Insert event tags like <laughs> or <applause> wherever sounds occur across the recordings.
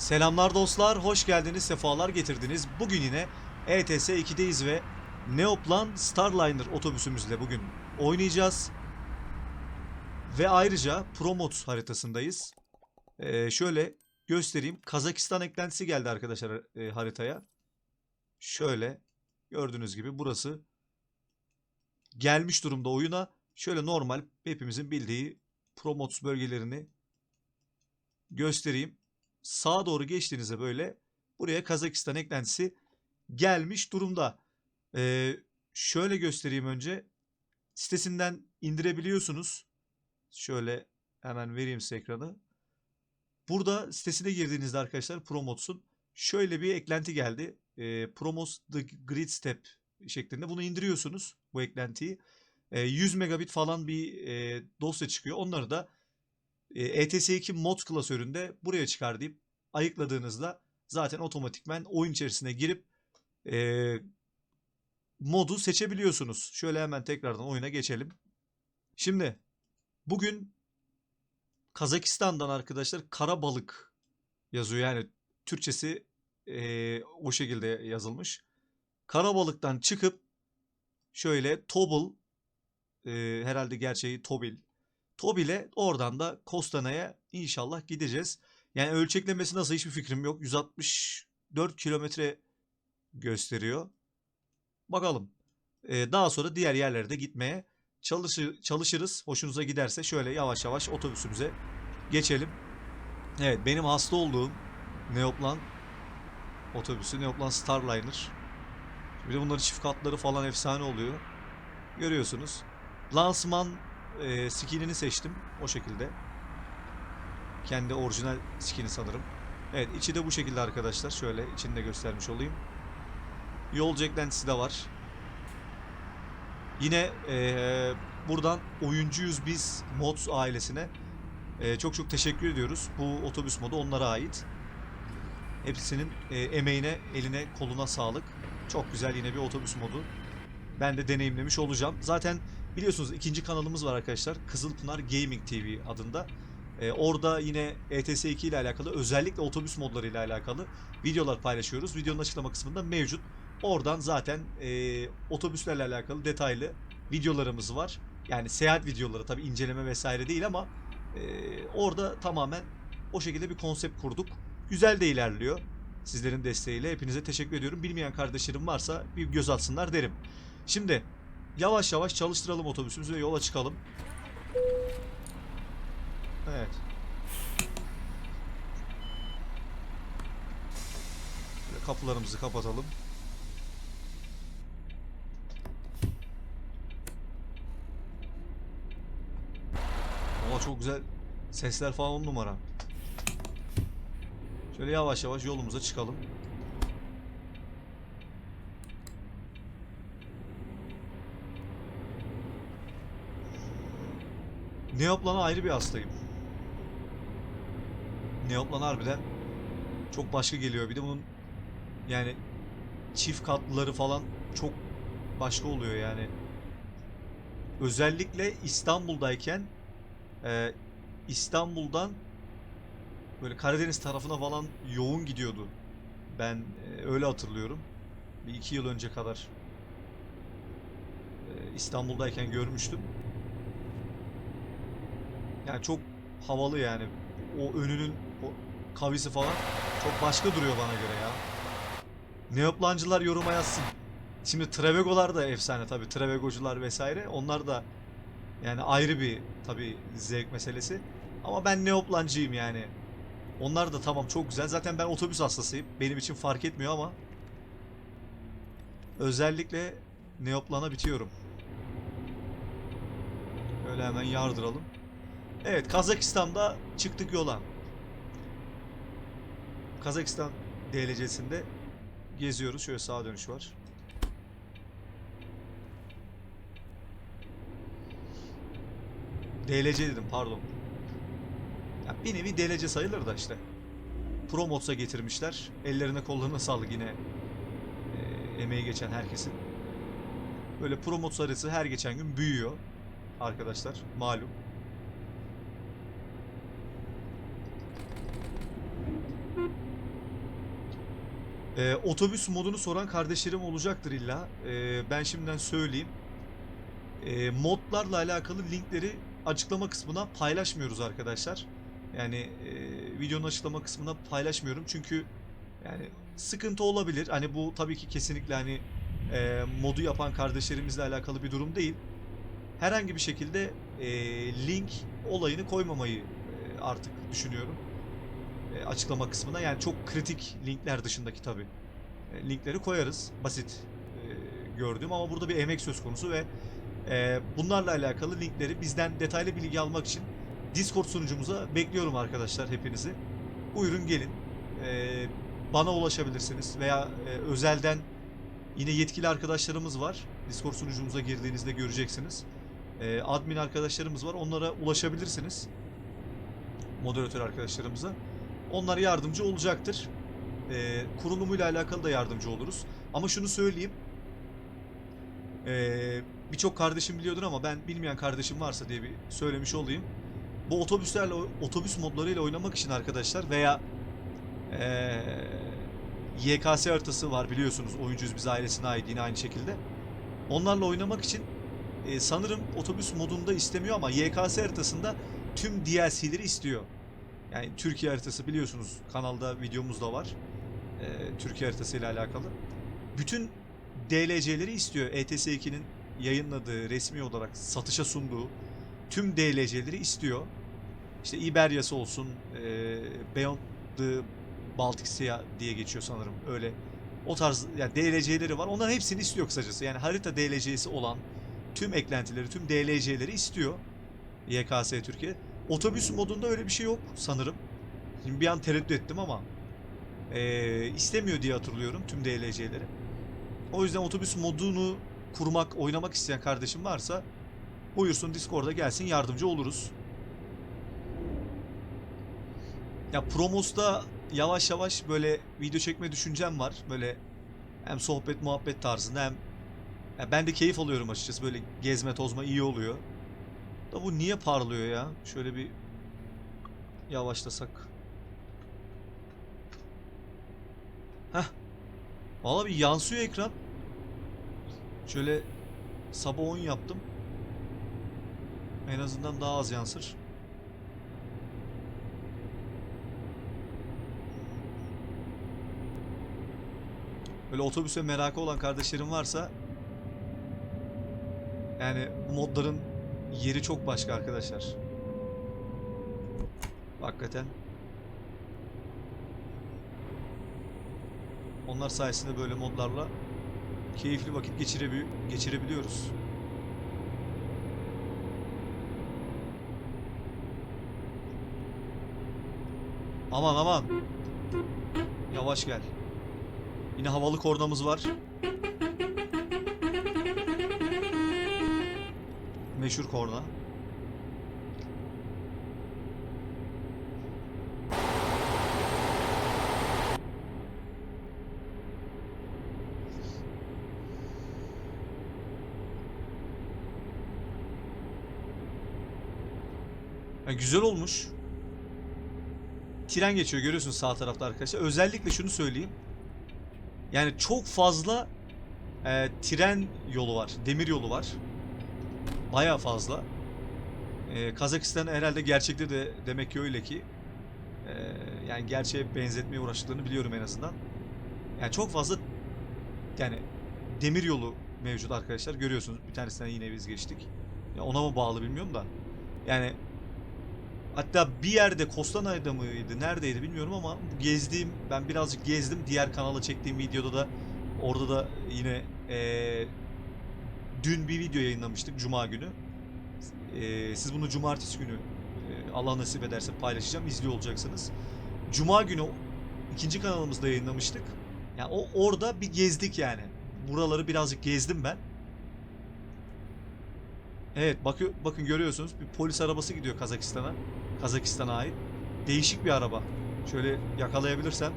Selamlar dostlar, hoş geldiniz, sefalar getirdiniz. Bugün yine ETS 2'deyiz ve Neoplan Starliner otobüsümüzle bugün oynayacağız. Ve ayrıca Promot haritasındayız. Ee, şöyle göstereyim. Kazakistan eklentisi geldi arkadaşlar e, haritaya. Şöyle gördüğünüz gibi burası gelmiş durumda oyuna. Şöyle normal hepimizin bildiği Promot bölgelerini göstereyim. Sağa doğru geçtiğinizde böyle buraya Kazakistan eklentisi gelmiş durumda. Ee, şöyle göstereyim önce. Sitesinden indirebiliyorsunuz. Şöyle hemen vereyim size ekranı. Burada sitesine girdiğinizde arkadaşlar Promots'un şöyle bir eklenti geldi. Ee, Promos The Grid Step şeklinde. Bunu indiriyorsunuz bu eklentiyi. Ee, 100 megabit falan bir e, dosya çıkıyor. Onları da e, ETS2 mod klasöründe buraya çıkar deyip ayıkladığınızda zaten otomatikmen oyun içerisine girip e, modu seçebiliyorsunuz. Şöyle hemen tekrardan oyuna geçelim. Şimdi bugün Kazakistan'dan arkadaşlar kara balık yazıyor. Yani Türkçesi e, o şekilde yazılmış. Kara balıktan çıkıp şöyle Tobel e, herhalde gerçeği Tobil Tobil'e oradan da Kostana'ya inşallah gideceğiz. Yani ölçeklemesi nasıl hiçbir fikrim yok. 164 kilometre gösteriyor. Bakalım. Ee, daha sonra diğer yerlere de gitmeye çalışır, çalışırız. Hoşunuza giderse şöyle yavaş yavaş otobüsümüze geçelim. Evet benim hasta olduğum Neoplan otobüsü Neoplan Starliner. Bir de bunların çift katları falan efsane oluyor. Görüyorsunuz. Lansman e, skinini seçtim. O şekilde. Kendi orijinal skini sanırım. Evet içi de bu şekilde arkadaşlar. Şöyle içini de göstermiş olayım. Yolcu eklentisi de var. Yine e, buradan oyuncuyuz biz mods ailesine e, çok çok teşekkür ediyoruz. Bu otobüs modu onlara ait. Hepsinin e, emeğine, eline, koluna sağlık. Çok güzel yine bir otobüs modu. Ben de deneyimlemiş olacağım. Zaten Biliyorsunuz ikinci kanalımız var arkadaşlar. Kızılpınar Gaming TV adında. Ee, orada yine ETS 2 ile alakalı özellikle otobüs modları ile alakalı videolar paylaşıyoruz. Videonun açıklama kısmında mevcut. Oradan zaten e, otobüslerle alakalı detaylı videolarımız var. Yani seyahat videoları tabi inceleme vesaire değil ama e, orada tamamen o şekilde bir konsept kurduk. Güzel de ilerliyor. Sizlerin desteğiyle hepinize teşekkür ediyorum. Bilmeyen kardeşlerim varsa bir göz atsınlar derim. Şimdi Yavaş yavaş çalıştıralım otobüsümüzü ve yola çıkalım. Evet. Böyle kapılarımızı kapatalım. Ama çok güzel sesler falan on numara. Şöyle yavaş yavaş yolumuza çıkalım. Neoplan'a ayrı bir hastayım. Neoplan harbiden çok başka geliyor. Bir de bunun yani çift katlıları falan çok başka oluyor yani. Özellikle İstanbul'dayken e, İstanbul'dan böyle Karadeniz tarafına falan yoğun gidiyordu. Ben e, öyle hatırlıyorum. Bir iki yıl önce kadar e, İstanbul'dayken görmüştüm. Yani çok havalı yani. O önünün o kavisi falan çok başka duruyor bana göre ya. Neoplancılar yoruma yazsın. Şimdi Travego'lar da efsane tabi. Travegocular vesaire. Onlar da yani ayrı bir tabi zevk meselesi. Ama ben Neoplancıyım yani. Onlar da tamam çok güzel. Zaten ben otobüs hastasıyım. Benim için fark etmiyor ama özellikle Neoplan'a bitiyorum. Öyle hemen yardıralım. Evet Kazakistan'da çıktık yola. Kazakistan DLC'sinde geziyoruz. Şöyle sağa dönüş var. DLC dedim pardon. Ya bir nevi DLC sayılır da işte. Pro Mods'a getirmişler. Ellerine kollarına sağlık yine e, emeği geçen herkesin. Böyle Pro Mods haritası her geçen gün büyüyor. Arkadaşlar malum. Ee, otobüs modunu soran kardeşlerim olacaktır illa. Ee, ben şimdiden söyleyeyim. Ee, modlarla alakalı linkleri açıklama kısmına paylaşmıyoruz arkadaşlar. Yani e, videonun açıklama kısmına paylaşmıyorum çünkü yani sıkıntı olabilir. Hani bu tabii ki kesinlikle hani e, modu yapan kardeşlerimizle alakalı bir durum değil. Herhangi bir şekilde e, link olayını koymamayı e, artık düşünüyorum. E, açıklama kısmına yani çok kritik linkler dışındaki tabii. E, linkleri koyarız. Basit e, gördüğüm ama burada bir emek söz konusu ve e, bunlarla alakalı linkleri bizden detaylı bilgi almak için Discord sunucumuza bekliyorum arkadaşlar hepinizi. Buyurun gelin. Bana ulaşabilirsiniz veya özelden yine yetkili arkadaşlarımız var. Discord sunucumuza girdiğinizde göreceksiniz. Admin arkadaşlarımız var. Onlara ulaşabilirsiniz. Moderatör arkadaşlarımıza. Onlar yardımcı olacaktır. E, kurulumuyla alakalı da yardımcı oluruz. Ama şunu söyleyeyim. E, Birçok kardeşim biliyordur ama ben bilmeyen kardeşim varsa diye bir söylemiş olayım. Bu otobüslerle otobüs modlarıyla oynamak için arkadaşlar veya eee YKS haritası var biliyorsunuz. Oyuncuyuz biz ailesine ait yine aynı şekilde. Onlarla oynamak için e, sanırım otobüs modunda istemiyor ama YKS haritasında tüm DLC'leri istiyor. Yani Türkiye haritası biliyorsunuz kanalda videomuz da var. E, Türkiye haritası ile alakalı. Bütün DLC'leri istiyor. E ETS2'nin yayınladığı, resmi olarak satışa sunduğu tüm DLC'leri istiyor. İşte Iberia'sı olsun, e, Beyond the Baltic Sea diye geçiyor sanırım. Öyle o tarz yani DLC'leri var. Onların hepsini istiyor kısacası. Yani harita DLC'si olan tüm eklentileri, tüm DLC'leri istiyor. YKS Türkiye. Otobüs modunda öyle bir şey yok sanırım. Şimdi bir an tereddüt ettim ama e, istemiyor diye hatırlıyorum tüm DLC'leri. O yüzden otobüs modunu kurmak, oynamak isteyen kardeşim varsa buyursun Discord'a gelsin yardımcı oluruz. Ya Promos'ta yavaş yavaş böyle video çekme düşüncem var. Böyle hem sohbet muhabbet tarzında hem ya ben de keyif alıyorum açıkçası. Böyle gezme tozma iyi oluyor. Da bu niye parlıyor ya? Şöyle bir yavaşlasak. Heh. Valla bir yansıyor ekran. Şöyle sabah 10 yaptım. En azından daha az yansır. Böyle otobüse merakı olan kardeşlerim varsa yani modların yeri çok başka arkadaşlar. Hakikaten. Onlar sayesinde böyle modlarla keyifli vakit geçirebi geçirebiliyoruz. Aman aman. Yavaş gel. Yine havalı kornamız var. Meşhur korna. Ya güzel olmuş. Tren geçiyor görüyorsunuz sağ tarafta arkadaşlar. Özellikle şunu söyleyeyim. Yani çok fazla e, tren yolu var, demir yolu var. Baya fazla. E, Kazakistan herhalde gerçekte de demek ki öyle ki. E, yani gerçeğe benzetmeye uğraştıklarını biliyorum en azından. Yani çok fazla yani demir yolu mevcut arkadaşlar. Görüyorsunuz bir tanesinden yine biz geçtik. Ya ona mı bağlı bilmiyorum da. Yani Hatta bir yerde Kostanay'da mıydı, neredeydi bilmiyorum ama gezdiğim, ben birazcık gezdim. Diğer kanala çektiğim videoda da orada da yine eee, dün bir video yayınlamıştık Cuma günü. Eee, siz bunu Cumartesi günü eee, Allah nasip ederse paylaşacağım, izliyor olacaksınız. Cuma günü ikinci kanalımızda yayınlamıştık. Yani o orada bir gezdik yani. Buraları birazcık gezdim ben. Evet bakıyor, bakın görüyorsunuz bir polis arabası gidiyor Kazakistan'a. Kazakistan'a ait. Değişik bir araba. Şöyle yakalayabilirsem.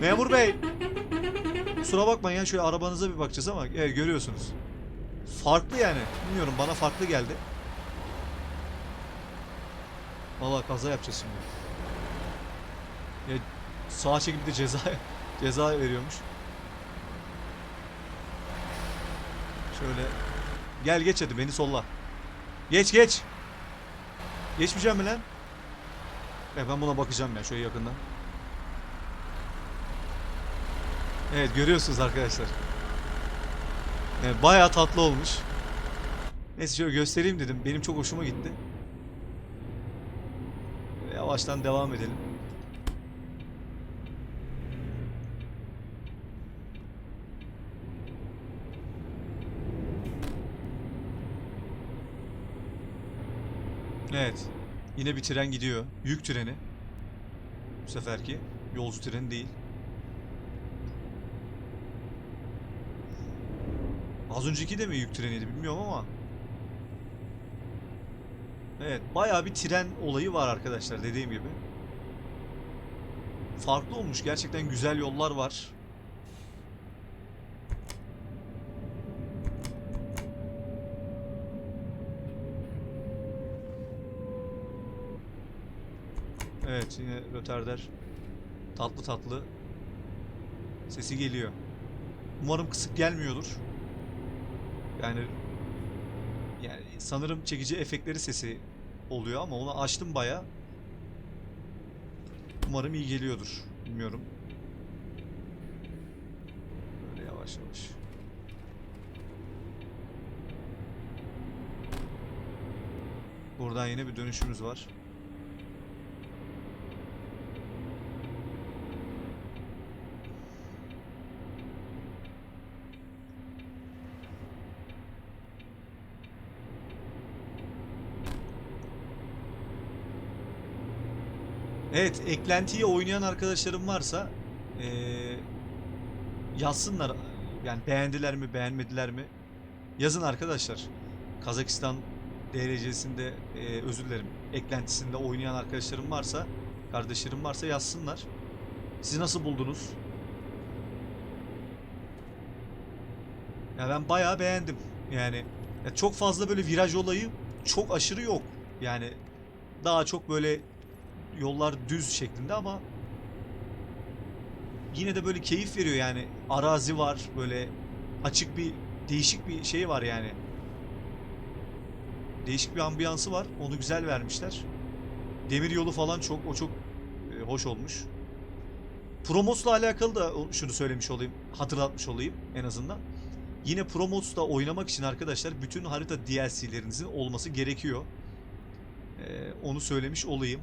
Memur bey. Kusura bakmayın ya şöyle arabanıza bir bakacağız ama evet görüyorsunuz. Farklı yani. Bilmiyorum bana farklı geldi. Vallahi kaza yapacağız şimdi. Ya, sağa çekip de ceza <laughs> ceza veriyormuş. Şöyle gel geç hadi beni solla. Geç geç. Geçmeyeceğim mi lan? E ben buna bakacağım ya şöyle yakından. Evet görüyorsunuz arkadaşlar. Evet, bayağı tatlı olmuş. Neyse şöyle göstereyim dedim. Benim çok hoşuma gitti. Yavaştan devam edelim. Evet. Yine bir tren gidiyor. Yük treni. Bu seferki. Yolcu treni değil. Az önceki de mi yük treniydi bilmiyorum ama. Evet, bayağı bir tren olayı var arkadaşlar dediğim gibi. Farklı olmuş. Gerçekten güzel yollar var. Evet, yine röterder tatlı tatlı sesi geliyor. Umarım kısık gelmiyordur. Yani yani sanırım çekici efektleri sesi oluyor ama onu açtım baya. Umarım iyi geliyordur. Bilmiyorum. Böyle yavaş yavaş. Buradan yine bir dönüşümüz var. Evet, eklentiyi oynayan arkadaşlarım varsa eee, yazsınlar. Yani beğendiler mi, beğenmediler mi? Yazın arkadaşlar. Kazakistan DRC'sinde eee özür dilerim. Eklentisinde oynayan arkadaşlarım varsa, kardeşlerim varsa yazsınlar. Siz nasıl buldunuz? Ya ben bayağı beğendim. Yani ya çok fazla böyle viraj olayı çok aşırı yok. Yani daha çok böyle yollar düz şeklinde ama yine de böyle keyif veriyor yani. Arazi var böyle açık bir değişik bir şey var yani. Değişik bir ambiyansı var. Onu güzel vermişler. Demir yolu falan çok o çok e, hoş olmuş. Promos'la alakalı da şunu söylemiş olayım, hatırlatmış olayım en azından. Yine Promos'ta oynamak için arkadaşlar bütün harita DLC'lerinizin olması gerekiyor. Ee, onu söylemiş olayım.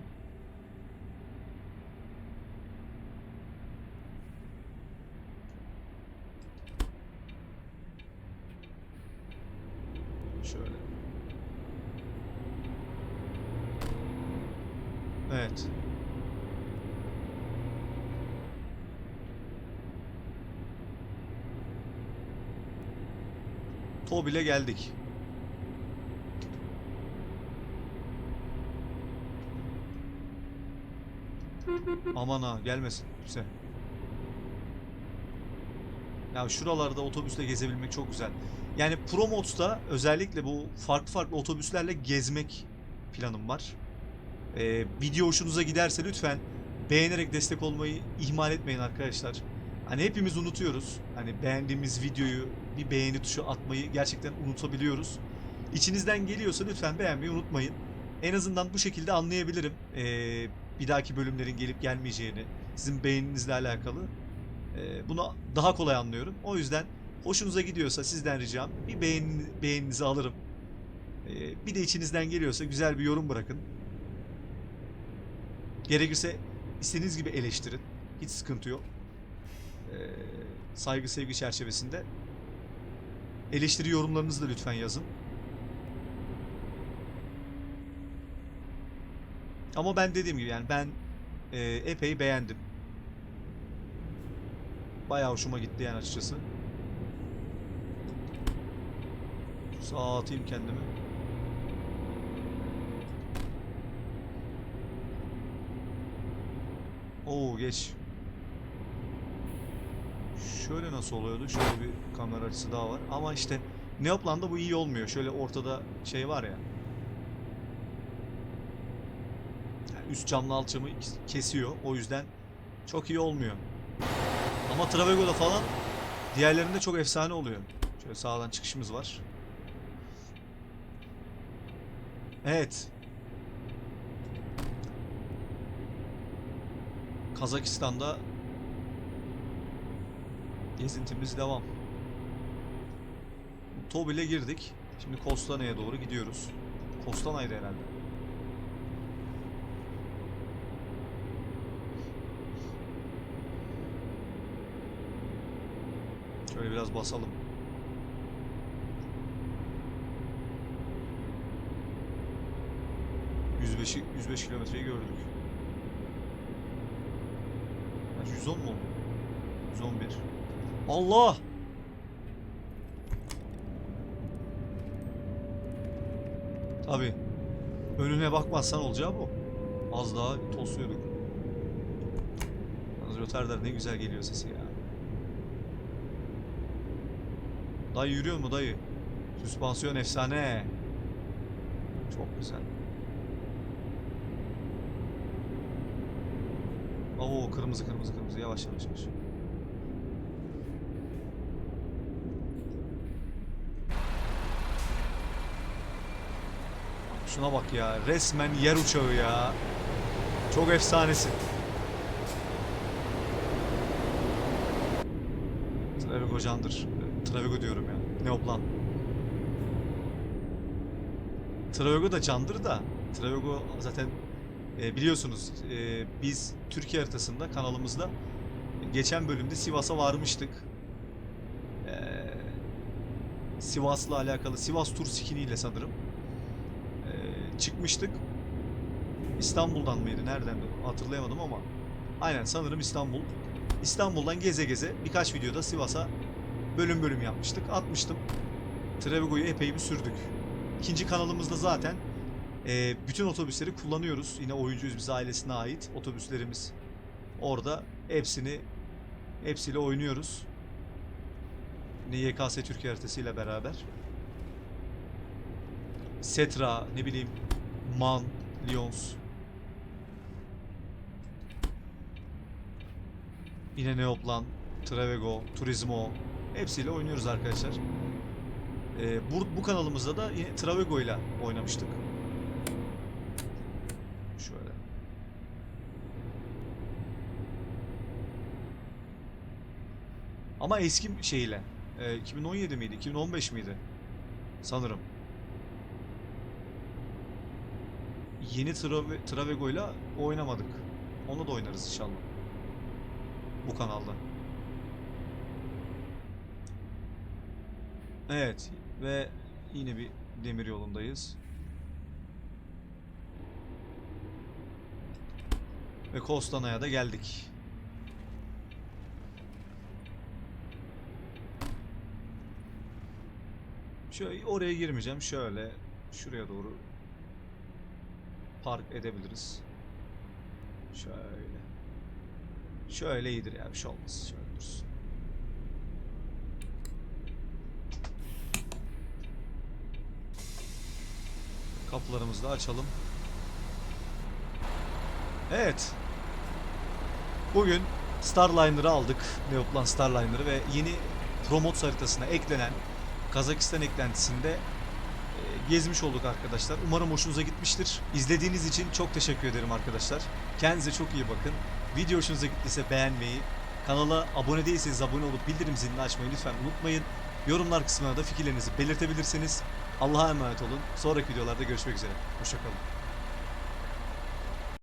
Şöyle. Evet. Tobil'e geldik. Aman ha gelmesin kimse. Ya şuralarda otobüsle gezebilmek çok güzel. Yani Pro Mods'ta özellikle bu farklı farklı otobüslerle gezmek planım var. Ee, video hoşunuza giderse lütfen beğenerek destek olmayı ihmal etmeyin arkadaşlar. Hani hepimiz unutuyoruz. Hani beğendiğimiz videoyu bir beğeni tuşu atmayı gerçekten unutabiliyoruz. İçinizden geliyorsa lütfen beğenmeyi unutmayın. En azından bu şekilde anlayabilirim. Ee, bir dahaki bölümlerin gelip gelmeyeceğini, sizin beğeninizle alakalı. Ee, bunu daha kolay anlıyorum. O yüzden hoşunuza gidiyorsa sizden ricam bir beğeni, beğeninizi alırım. Ee, bir de içinizden geliyorsa güzel bir yorum bırakın. Gerekirse istediğiniz gibi eleştirin. Hiç sıkıntı yok. Ee, saygı sevgi çerçevesinde. Eleştiri yorumlarınızı da lütfen yazın. Ama ben dediğim gibi yani ben e, epey beğendim. Bayağı hoşuma gitti yani açıkçası. Sağa atayım kendimi. Oo geç. Şöyle nasıl oluyordu? Şöyle bir kamera açısı daha var. Ama işte Neoplan'da bu iyi olmuyor. Şöyle ortada şey var ya. Üst camla alt camı kesiyor. O yüzden çok iyi olmuyor. Ama Travego'da falan diğerlerinde çok efsane oluyor. Şöyle sağdan çıkışımız var. Evet. Kazakistan'da gezintimiz devam. Tobil'e girdik. Şimdi Kostanay'a doğru gidiyoruz. Kostanay'da herhalde. Şöyle biraz basalım. ...105'i 105 kilometreyi gördük. Kaç, 110 mu? 111. Allah! Tabi. Önüne bakmazsan olacağı bu. Az daha tosluyorduk. Yalnız Röterdar ne güzel geliyor sesi ya. Dayı yürüyor mu dayı? Süspansiyon efsane. Çok güzel. Oo kırmızı kırmızı kırmızı yavaş yavaş yavaş. Şuna bak ya resmen yer uçağı ya. Çok efsanesin. Travigo candır. Travigo diyorum ya. Neoplan. Travigo da candır da. Travigo zaten e, biliyorsunuz e, biz Türkiye haritasında kanalımızda geçen bölümde Sivas'a varmıştık. E, Sivas'la alakalı Sivas tur skiniyle sanırım e, çıkmıştık. İstanbul'dan mıydı? Nereden hatırlayamadım ama aynen sanırım İstanbul. İstanbul'dan geze geze birkaç videoda Sivas'a bölüm bölüm yapmıştık. Atmıştım. Travigo'yu epey bir sürdük. İkinci kanalımızda zaten e, bütün otobüsleri kullanıyoruz. Yine oyuncuyuz biz ailesine ait otobüslerimiz orada. Hepsini hepsiyle oynuyoruz. Yine YKS Türkiye haritasıyla beraber. Setra, ne bileyim Man, Lyons. Yine Neoplan, Travego, Turismo hepsiyle oynuyoruz arkadaşlar. Ee, bu, bu kanalımızda da yine Travego ile oynamıştık. Şöyle. Ama eski şeyle. e, 2017 miydi? 2015 miydi? Sanırım. Yeni Trave Travego ile oynamadık. Onu da oynarız inşallah. Bu kanalda. Evet ve yine bir demir yolundayız. Ve Kostanay'a da geldik. Şöyle oraya girmeyeceğim. Şöyle şuraya doğru park edebiliriz. Şöyle. Şöyle iyidir ya bir şey olmaz. Şöyle dursun. Kapılarımızı da açalım. Evet. Bugün Starliner'ı aldık. Neoplan Starliner'ı ve yeni Promotes haritasına eklenen Kazakistan eklentisinde e, gezmiş olduk arkadaşlar. Umarım hoşunuza gitmiştir. İzlediğiniz için çok teşekkür ederim arkadaşlar. Kendinize çok iyi bakın. Video hoşunuza gittiyse beğenmeyi, kanala abone değilseniz abone olup bildirim zilini açmayı lütfen unutmayın. Yorumlar kısmına da fikirlerinizi belirtebilirsiniz. Allah'a emanet olun. Sonraki videolarda görüşmek üzere. Hoşçakalın.